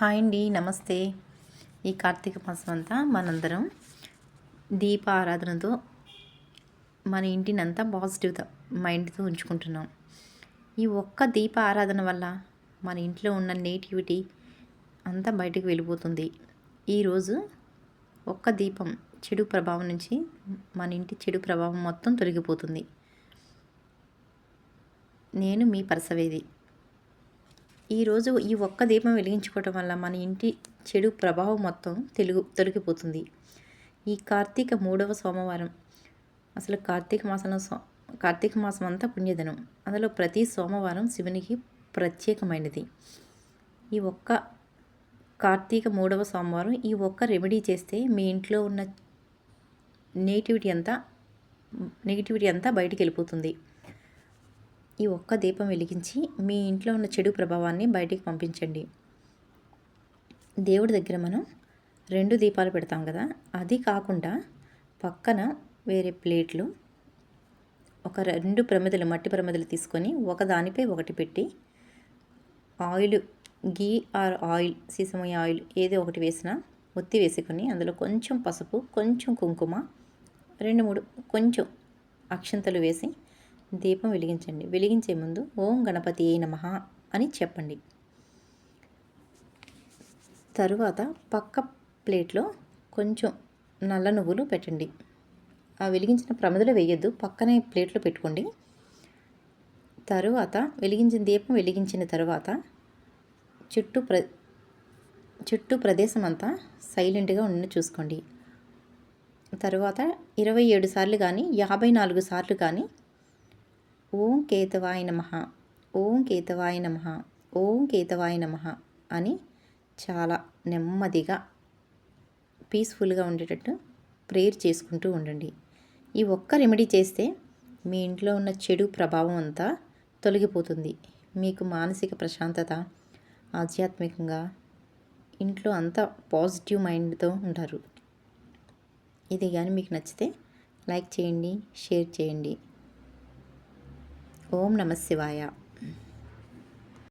Hi అండి నమస్తే. ఈ కార్తీక మాసం అంతా మనందరం దీప ఆరాధనతో మన ఇంటిని అంతా పాజిటివ్ మైండ్తో ఉంచుకుంటున్నాం. ఈ ఒక్క దీప ఆరాధన వల్ల మన ఇంట్లో ఉన్న నేటివిటీ అంతా బయటకు వెళ్ళిపోతుంది. ఈరోజు ఒక్క దీపం చెడు ప్రభావం నుంచి మన ఇంటి చెడు ప్రభావం మొత్తం తొలగిపోతుంది. నేను మీ పరసవేది. ఈరోజు ఈ ఒక్క దీపం వెలిగించుకోవటం వల్ల మన ఇంటి చెడు ప్రభావం మొత్తం తెలుగు తొలగిపోతుంది. ఈ కార్తీక మూడవ సోమవారం. అసలు కార్తీక మాసంలో సో కార్తీక మాసం అంతా పుణ్యదినం. అందులో ప్రతి సోమవారం శివునికి ప్రత్యేకమైనది. ఈ ఒక్క కార్తీక మూడవ సోమవారం ఈ ఒక్క రెమెడీ చేస్తే మీ ఇంట్లో ఉన్న నెగిటివిటీ అంతా నెగిటివిటీ అంతా బయటికి వెళ్ళిపోతుంది. ఈ ఒక్క దీపం వెలిగించి మీ ఇంట్లో ఉన్న చెడు ప్రభావాన్ని బయటికి పంపించండి. దేవుడి దగ్గర మనం రెండు దీపాలు పెడతాం కదా అది కాకుండా పక్కన వేరే ప్లేట్లు ఒక రెండు ప్రమిదలు మట్టి ప్రమిదలు తీసుకొని ఒక దానిపై ఒకటి పెట్టి ఆయిల్ గీ ఆర్ ఆయిల్ సీసమయ్య ఆయిల్ ఏదో ఒకటి వేసినా ఒత్తి వేసుకొని అందులో కొంచెం పసుపు కొంచెం కుంకుమ రెండు మూడు కొంచెం అక్షంతలు వేసి దీపం వెలిగించండి. వెలిగించే ముందు ఓం గణపతి ఏ నమ అని చెప్పండి. తరువాత పక్క ప్లేట్లో కొంచెం నల్ల నువ్వులు పెట్టండి. ఆ వెలిగించిన ప్రమదలు వేయొద్దు. పక్కనే ప్లేట్లో పెట్టుకోండి. తరువాత వెలిగించిన దీపం వెలిగించిన తర్వాత చుట్టూ ప్ర చుట్టూ ప్రదేశం అంతా సైలెంట్గా ఉండి చూసుకోండి. తర్వాత ఇరవై ఏడు సార్లు కానీ యాభై నాలుగు సార్లు కానీ ఓం కేతవాయ నమ. ఓం కేతవాయ నమ. ఓం కేతవాయ నమ అని చాలా నెమ్మదిగా పీస్ఫుల్గా ఉండేటట్టు ప్రేయర్ చేసుకుంటూ ఉండండి. ఈ ఒక్క రెమెడీ చేస్తే మీ ఇంట్లో ఉన్న చెడు ప్రభావం అంతా తొలగిపోతుంది. మీకు మానసిక ప్రశాంతత ఆధ్యాత్మికంగా ఇంట్లో అంతా పాజిటివ్ మైండ్తో ఉంటారు. ఇది కానీ మీకు నచ్చితే లైక్ చేయండి షేర్ చేయండి. ఓం నమ శివాయ.